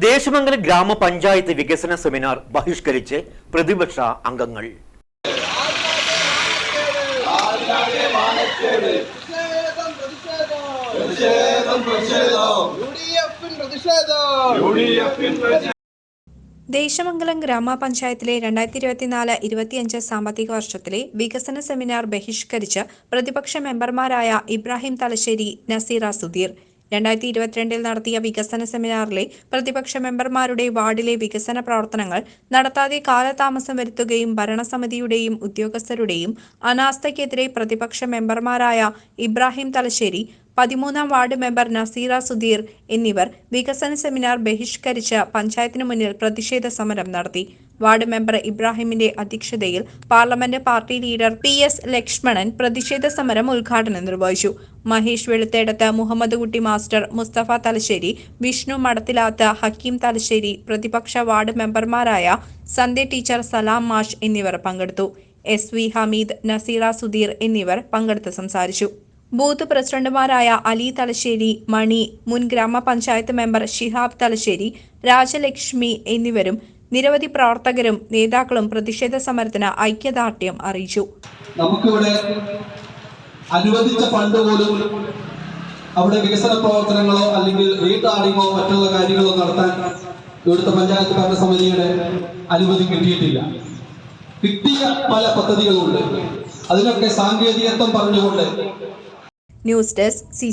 ദേശമംഗലം ഗ്രാമപഞ്ചായത്ത് വികസന സെമിനാർ ബഹിഷ്കരിച്ച് പ്രതിപക്ഷ അംഗങ്ങൾ. ദേശമംഗലം ഗ്രാമപഞ്ചായത്തിലെ രണ്ടായിരത്തി ഇരുപത്തിനാല് ഇരുപത്തിയഞ്ച് സാമ്പത്തിക വർഷത്തിലെ വികസന സെമിനാർ ബഹിഷ്കരിച്ച് പ്രതിപക്ഷ മെമ്പർമാരായ ഇബ്രാഹിം തലശ്ശേരി നസീറ സുധീർ രണ്ടായിരത്തി ഇരുപത്തിരണ്ടിൽ നടത്തിയ വികസന സെമിനാറിലെ പ്രതിപക്ഷ മെമ്പർമാരുടെ വാർഡിലെ വികസന പ്രവർത്തനങ്ങൾ നടത്താതെ കാലതാമസം വരുത്തുകയും ഭരണസമിതിയുടെയും ഉദ്യോഗസ്ഥരുടെയും അനാസ്ഥയ്ക്കെതിരെ പ്രതിപക്ഷ മെമ്പർമാരായ ഇബ്രാഹിം തലശ്ശേരി പതിമൂന്നാം വാർഡ് മെമ്പർ നസീറ സുധീർ എന്നിവർ വികസന സെമിനാർ ബഹിഷ്കരിച്ച് പഞ്ചായത്തിനു മുന്നിൽ പ്രതിഷേധ സമരം നടത്തി. വാർഡ് മെമ്പർ ഇബ്രാഹിമിന്റെ അധ്യക്ഷതയിൽ parliament party leader P S Lakshmanan പ്രതിഷേധ സമരം ഉദ്ഘാടനം നിർവഹിച്ചു. മഹേഷ് വെളുത്തേടത്ത് മുഹമ്മദ് കുട്ടി മാസ്റ്റർ മുസ്തഫ തലശ്ശേരി വിഷ്ണു മടത്തിലാത്ത് ഹക്കീം തലശ്ശേരി പ്രതിപക്ഷ വാർഡ് മെമ്പർമാരായ സന്ധ്യ ടീച്ചർ സലാം മാഷ് എന്നിവർ പങ്കെടുത്തു. എസ് വി ഹമീദ് നസീറ സുധീർ എന്നിവർ പങ്കെടുത്ത് സംസാരിച്ചു. ബൂത്ത് പ്രസിഡന്റുമാരായ അലി തലശ്ശേരി മണി മുൻ ഗ്രാമപഞ്ചായത്ത് മെമ്പർ ഷിഹാബ് തലശ്ശേരി രാജലക്ഷ്മി എന്നിവരും നിരവധി പ്രവർത്തകരും നേതാക്കളും പ്രതിഷേധ സമരത്തിന് ഐക്യദാർഢ്യം അറിയിച്ചു. നമുക്കിവിടെ അനുവദിച്ച ഫണ്ട് പോലും അവിടെ വികസന പ്രവർത്തനങ്ങളോ അല്ലെങ്കിൽ റീടാർഡിങ്ങോ മറ്റുള്ള കാര്യങ്ങളോ നടത്താൻ ഇവിടുത്തെ പഞ്ചായത്ത് ഭരണസമിതിയുടെ അനുമതി കിട്ടിയിട്ടില്ല. കിട്ടിയ പല പദ്ധതികളുണ്ട്. അതിനൊക്കെ സാങ്കേതികത്വം പറഞ്ഞുകൊണ്ട് ന്യൂസ് ഡെസ്ക് സി